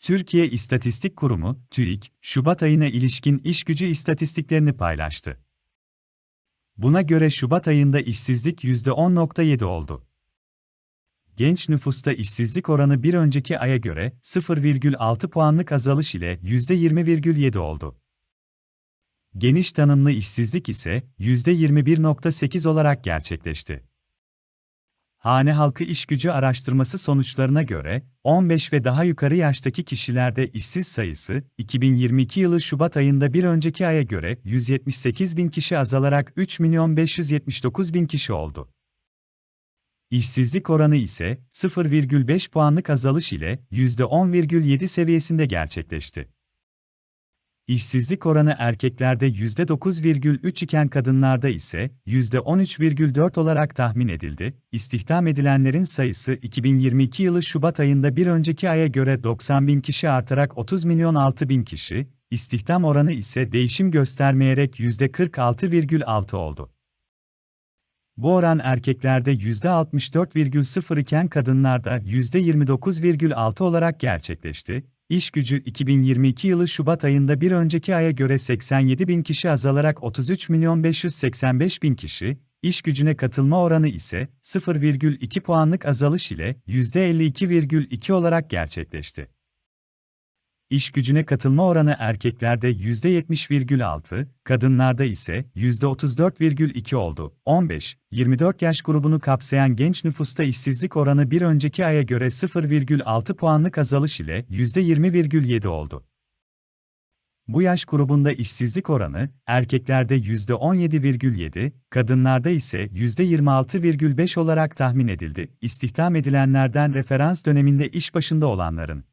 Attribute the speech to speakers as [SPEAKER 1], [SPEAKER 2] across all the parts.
[SPEAKER 1] Türkiye İstatistik Kurumu, TÜİK, Şubat ayına ilişkin işgücü istatistiklerini paylaştı. Buna göre Şubat ayında işsizlik %10.7 oldu. Genç nüfusta işsizlik oranı bir önceki aya göre 0,6 puanlık azalış ile %20,7 oldu. Geniş tanımlı işsizlik ise %21.8 olarak gerçekleşti. Hane halkı işgücü araştırması sonuçlarına göre, 15 ve daha yukarı yaştaki kişilerde işsiz sayısı, 2022 yılı Şubat ayında bir önceki aya göre 178 bin kişi azalarak 3 milyon 579 bin kişi oldu. İşsizlik oranı ise 0,5 puanlık azalış ile %10,7 seviyesinde gerçekleşti. İşsizlik oranı erkeklerde %9,3 iken kadınlarda ise %13,4 olarak tahmin edildi. İstihdam edilenlerin sayısı 2022 yılı Şubat ayında bir önceki aya göre 90 bin kişi artarak 30 milyon 6 bin kişi, istihdam oranı ise değişim göstermeyerek %46,6 oldu. Bu oran erkeklerde %64,0 iken kadınlarda %29,6 olarak gerçekleşti. İş gücü 2022 yılı Şubat ayında bir önceki aya göre 87 bin kişi azalarak 33 milyon 585 bin kişi, iş gücüne katılma oranı ise 0,2 puanlık azalış ile %52,2 olarak gerçekleşti. İş gücüne katılma oranı erkeklerde %70,6, kadınlarda ise %34,2 oldu. 15-24 yaş grubunu kapsayan genç nüfusta işsizlik oranı bir önceki aya göre 0,6 puanlık azalış ile %20,7 oldu. Bu yaş grubunda işsizlik oranı, erkeklerde %17,7, kadınlarda ise %26,5 olarak tahmin edildi. İstihdam edilenlerden referans döneminde iş başında olanların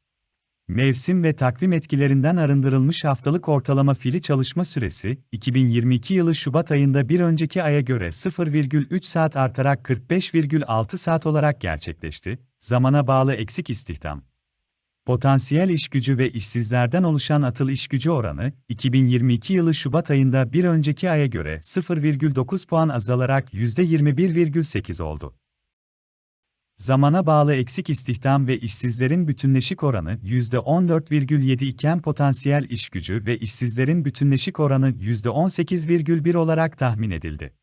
[SPEAKER 1] Mevsim ve takvim etkilerinden arındırılmış haftalık ortalama fili çalışma süresi, 2022 yılı Şubat ayında bir önceki aya göre 0,3 saat artarak 45,6 saat olarak gerçekleşti. Zamana bağlı eksik istihdam. Potansiyel iş gücü ve işsizlerden oluşan atıl iş gücü oranı, 2022 yılı Şubat ayında bir önceki aya göre 0,9 puan azalarak %21,8 oldu. Zamana bağlı eksik istihdam ve işsizlerin bütünleşik oranı %14,7 iken potansiyel iş gücü ve işsizlerin bütünleşik oranı %18,1 olarak tahmin edildi.